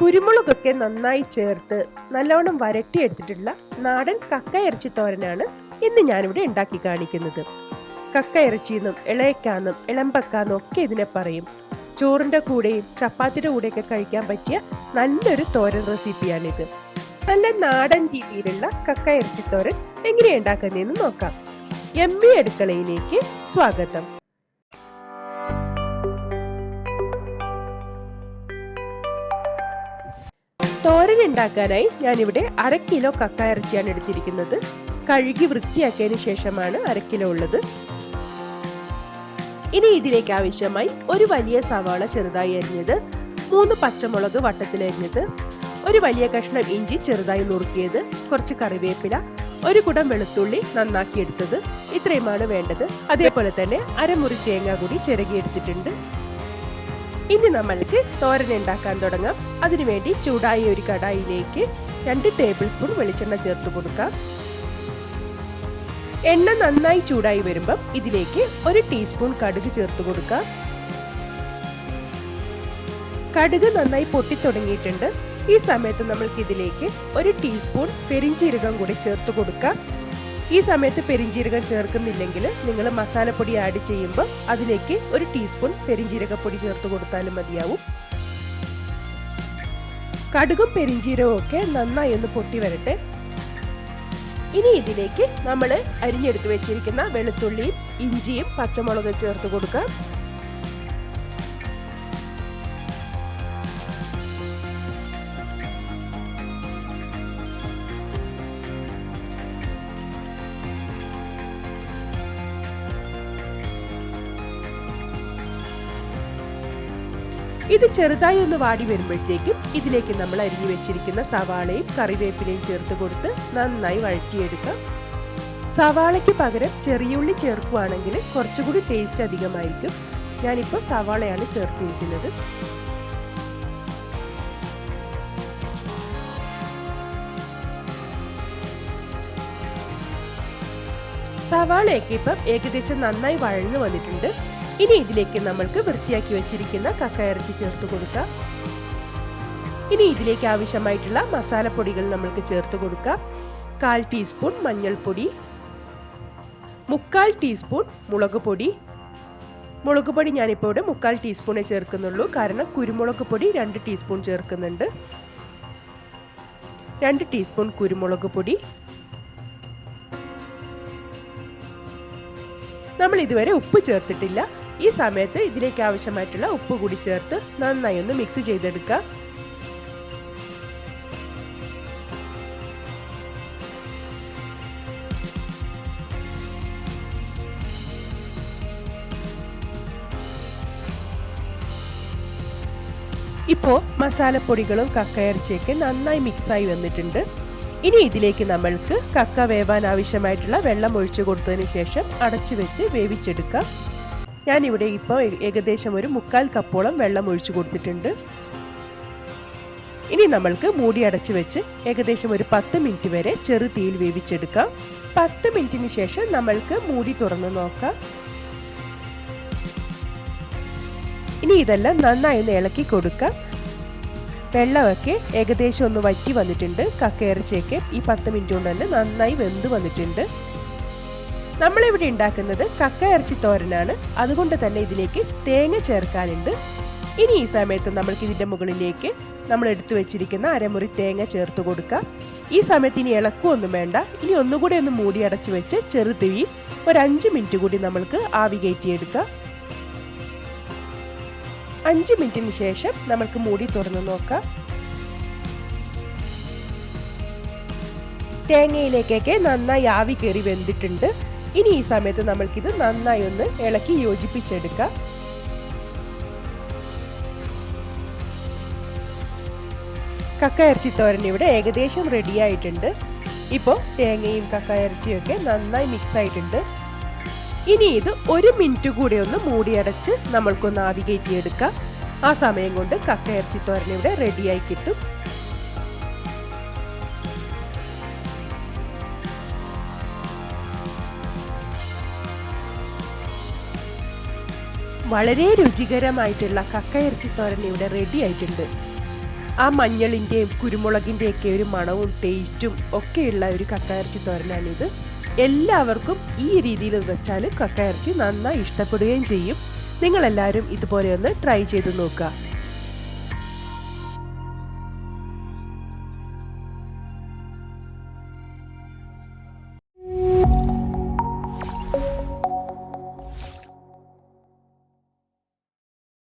കുരുമുളകൊക്കെ നന്നായി ചേർത്ത് നല്ലവണ്ണം വരട്ടിയെടുത്തിട്ടുള്ള നാടൻ കക്ക ഇറച്ചി തോരനാണ് ഇന്ന് ഞാനിവിടെ ഉണ്ടാക്കി കാണിക്കുന്നത്. കക്ക ഇറച്ചിയെന്നും ഇളയക്കാന്നും ഇളമ്പക്കാന്നും ഒക്കെ ഇതിനെ പറയും. ചോറിന്റെ കൂടെയും ചപ്പാത്തിയുടെ കൂടെയൊക്കെ കഴിക്കാൻ പറ്റിയ നല്ലൊരു തോരൻ റെസിപ്പിയാണിത്. നല്ല നാടൻ രീതിയിലുള്ള കക്ക എങ്ങനെ ഉണ്ടാക്കുന്നതെന്ന് നോക്കാം. എമ്മി അടുക്കളയിലേക്ക് സ്വാഗതം. തോരൻ ഉണ്ടാക്കാനായി ഞാനിവിടെ അര കിലോ കക്ക ഇറച്ചിയാണ് എടുത്തിരിക്കുന്നത്. കഴുകി വൃത്തിയാക്കിയതിന് ശേഷമാണ് അര കിലോ ഉള്ളത്. ഇനി ഇതിലേക്ക് ആവശ്യമായി ഒരു വലിയ സവാള ചെറുതായി അരിഞ്ഞത് മൂന്ന് പച്ചമുളക് വട്ടത്തിൽ അരിഞ്ഞത് ഒരു വലിയ കഷ്ണം ഇഞ്ചി ചെറുതായി നുറുക്കിയത് കുറച്ച് കറിവേപ്പില ഒരു കുടം വെളുത്തുള്ളി നന്നാക്കി എടുത്തത് ഇത്രയുമാണ് വേണ്ടത്. അതേപോലെ തന്നെ അരമുറി തേങ്ങ കൂടി ചിരകിയെടുത്തിട്ടുണ്ട്. ഇനി നമ്മൾക്ക് തോരൻ ഉണ്ടാക്കാൻ തുടങ്ങാം. അതിനുവേണ്ടി ചൂടായ ഒരു കടായിലേക്ക് രണ്ട് ടേബിൾ സ്പൂൺ വെളിച്ചെണ്ണ ചേർത്ത് കൊടുക്കാം. എണ്ണ നന്നായി ചൂടായി വരുമ്പം ഇതിലേക്ക് ഒരു ടീസ്പൂൺ കടുക് ചേർത്ത് കൊടുക്കാം. കടുക് നന്നായി പൊട്ടിത്തുടങ്ങിയിട്ടുണ്ട് ഈ സമയത്ത് നമ്മൾക്ക് ഇതിലേക്ക് ഒരു ടീസ്പൂൺ പെരിഞ്ചീരകം കൂടി ചേർത്ത് കൊടുക്കാം. ഈ സമയത്ത് പെരിഞ്ചീരകം ചേർക്കുന്നില്ലെങ്കിൽ നിങ്ങൾ മസാലപ്പൊടി ആഡ് ചെയ്യുമ്പോൾ അതിലേക്ക് ഒരു ടീസ്പൂൺ പെരിഞ്ചീരകപ്പൊടി ചേർത്ത് കൊടുത്താലും മതിയാവും. കടുകും പെരിഞ്ചീരകവും ഒക്കെ നന്നായി ഒന്ന് പൊട്ടി വരട്ടെ. ഇനി ഇതിലേക്ക് നമ്മൾ അരിഞ്ഞെടുത്ത് വെച്ചിരിക്കുന്ന വെളുത്തുള്ളിയും ഇഞ്ചിയും പച്ചമുളകും ചേർത്ത് കൊടുക്കാം. ഇത് ചെറുതായി ഒന്ന് വാടി വരുമ്പോഴത്തേക്കും ഇതിലേക്ക് നമ്മൾ അരിഞ്ഞു വെച്ചിരിക്കുന്ന സവാളയും കറിവേപ്പിലയും ചേർത്ത് കൊടുത്ത് നന്നായി വഴറ്റിയെടുക്കാം. സവാളയ്ക്ക് പകരം ചെറിയുള്ളി ചേർക്കുകയാണെങ്കിൽ കുറച്ചുകൂടി ടേസ്റ്റ് അധികമായിരിക്കും. ഞാനിപ്പോൾ സവാളയാണ് ചേർത്തിരിക്കുന്നത്. സവാളയൊക്കെ ഇപ്പം ഏകദേശം നന്നായി വഴന്നു വന്നിട്ടുണ്ട്. ഇനി ഇതിലേക്ക് നമ്മൾക്ക് വൃത്തിയാക്കി വെച്ചിരിക്കുന്ന കക്ക ഇറച്ചി ചേർത്ത് കൊടുക്കാം. ഇനി ഇതിലേക്ക് ആവശ്യമായിട്ടുള്ള മസാലപ്പൊടികൾ നമ്മൾക്ക് ചേർത്ത് കൊടുക്കാം. കാൽ ടീസ്പൂൺ മഞ്ഞൾപ്പൊടി മുക്കാൽ ടീസ്പൂൺ മുളക് പൊടി. മുളക് പൊടി ഞാനിപ്പോൾ ഇവിടെ മുക്കാൽ ടീസ്പൂണേ ചേർക്കുന്നുള്ളൂ. കാരണം കുരുമുളക് പൊടി രണ്ട് ടീസ്പൂൺ ചേർക്കുന്നുണ്ട്. രണ്ട് ടീസ്പൂൺ കുരുമുളക് പൊടി. നമ്മൾ ഇതുവരെ ഉപ്പ് ചേർത്തിട്ടില്ല. ഈ സമയത്ത് ഇതിലേക്ക് ആവശ്യമായിട്ടുള്ള ഉപ്പ് കൂടി ചേർത്ത് നന്നായി ഒന്ന് മിക്സ് ചെയ്തെടുക്കുക. ഇപ്പോൾ മസാലപ്പൊടികളും കക്കയിറച്ചിയൊക്കെ നന്നായി മിക്സായി വന്നിട്ടുണ്ട്. ഇനി ഇതിലേക്ക് നമ്മൾക്ക് കക്ക വേവാൻ ആവശ്യമായിട്ടുള്ള വെള്ളം ഒഴിച്ചു കൊടുത്തതിന് ശേഷം അടച്ചു വെച്ച് വേവിച്ചെടുക്കാം. ഞാനിവിടെ ഇപ്പോൾ ഏകദേശം ഒരു മുക്കാൽ കപ്പോളം വെള്ളം ഒഴിച്ചു കൊടുത്തിട്ടുണ്ട്. ഇനി നമ്മൾക്ക് മൂടി അടച്ചു വെച്ച് ഏകദേശം ഒരു പത്ത് മിനിറ്റ് വരെ ചെറു തീയിൽ വേവിച്ചെടുക്കാം. പത്ത് മിനിറ്റിന് ശേഷം നമ്മൾക്ക് മൂടി തുറന്ന് നോക്കാം. ഇനി ഇതെല്ലാം നന്നായി ഒന്ന് ഇളക്കി കൊടുക്കാം. വെള്ളമൊക്കെ ഏകദേശം ഒന്ന് വറ്റി വന്നിട്ടുണ്ട്. കക്കയിറച്ചിയൊക്കെ ഈ പത്ത് മിനിറ്റ് കൊണ്ട് തന്നെ നന്നായി വെന്ത് വന്നിട്ടുണ്ട്. നമ്മളിവിടെ ഉണ്ടാക്കുന്നത് കക്ക ഇറച്ചി തോരനാണ്. അതുകൊണ്ട് തന്നെ ഇതിലേക്ക് തേങ്ങ ചേർക്കാനുണ്ട്. ഇനി ഈ സമയത്ത് നമ്മൾക്ക് ഇതിന്റെ മുകളിലേക്ക് നമ്മൾ എടുത്തു വെച്ചിരിക്കുന്ന അരമുറി തേങ്ങ ചേർത്ത് കൊടുക്കാം. ഈ സമയത്ത് ഇനി ഇളക്കുമൊന്നും വേണ്ട. ഇനി ഒന്നുകൂടി ഒന്ന് മൂടി അടച്ചു വെച്ച് ചെറുതീ ഒരു അഞ്ച് മിനിറ്റ് കൂടി നമ്മൾക്ക് ആവി കയറ്റിയെടുക്കാം. അഞ്ച് മിനിറ്റിന് ശേഷം നമ്മൾക്ക് മൂടി തുറന്ന് നോക്കാം. തേങ്ങയിലേക്കൊക്കെ നന്നായി ആവി കയറി വെന്തിട്ടുണ്ട്. ഇനി ഈ സമയത്ത് നമ്മൾക്കിത് നന്നായി ഒന്ന് ഇളക്കി യോജിപ്പിച്ചെടുക്കാം. കക്ക ഇറച്ചി തോരൻ ഇവിടെ ഏകദേശം റെഡി ആയിട്ടുണ്ട്. ഇപ്പോൾ തേങ്ങയും കക്ക ഇറച്ചിയൊക്കെ നന്നായി മിക്സ് ആയിട്ടുണ്ട്. ഇനി ഇത് ഒരു മിനിറ്റ് കൂടി ഒന്ന് മൂടിയടച്ച് നമ്മൾക്കൊന്ന് ആവികേറ്റിയെടുക്കാം. ആ സമയം കൊണ്ട് കക്ക ഇറച്ചി തോരൻ ഇവിടെ റെഡിയായി കിട്ടും. വളരെ രുചികരമായിട്ടുള്ള കക്ക ഇറച്ചി തോരൻ ഇവിടെ റെഡി ആയിട്ടുണ്ട്. ആ മഞ്ഞളിന്റെയും കുരുമുളകിന്റെയൊക്കെ ഒരു മണവും ടേസ്റ്റും ഒക്കെയുള്ള ഒരു കക്കയിറച്ചി തോരനാണിത്. എല്ലാവർക്കും ഈ രീതിയിൽ വെച്ചാൽ കക്കയിറച്ചി നന്നായി ഇഷ്ടപ്പെടുകയും ചെയ്യും. നിങ്ങളെല്ലാവരും ഇതുപോലെ ഒന്ന് ട്രൈ ചെയ്ത് നോക്കുക.